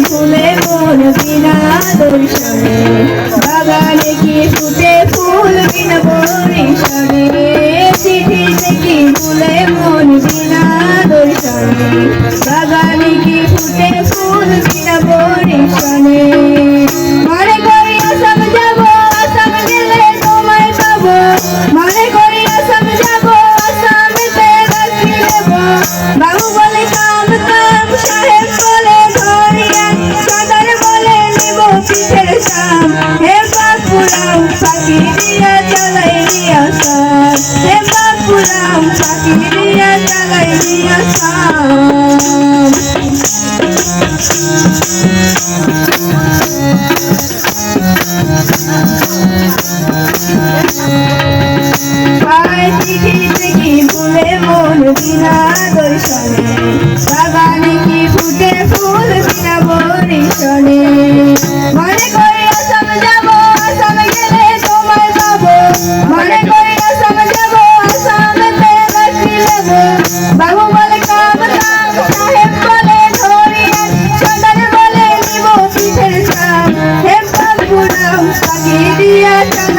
ফুলে মন বিনা দর্শনে বাগানে কি ফুটে ফুল বিনা পরিশনে চিঠিতে কি ফুলে মন বিনা দর্শনে বাগানে কি ফুটে ফুল বিনা পরিশনে শাম হে বাপুরাও পাখি দিয়া চালাই দিয়া সার হে বাপুরাও পাখি দিয়া চালাই দিয়া ফুলে মন বিনা দর্শনে। বাগানে কি ফুটে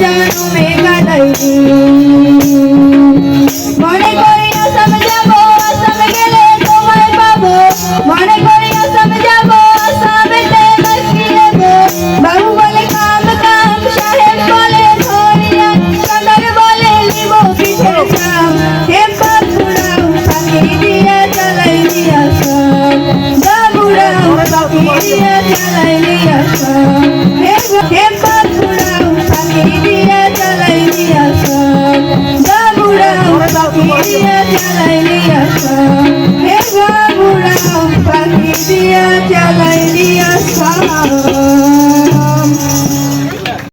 জনমে জনমে মনে করি আসাম যাব আসাম গেলে তোমায় পাবো। মনে করি আসাম যাব আসামেতে বাকি নেব বাবু বলে, কাম কাম, সাহেব বলে, ধরিয়া সদর বলে নিব পিঠের চাম। হে বাবুরাও, পাখি দিয়া চালাই দিয়া সব বাবুরাও, পাখি দিয়া চালাই দিয়া চালাই দিয়া সব হে বাবুরাও পাখি দিয়া চালাই দিয়া সব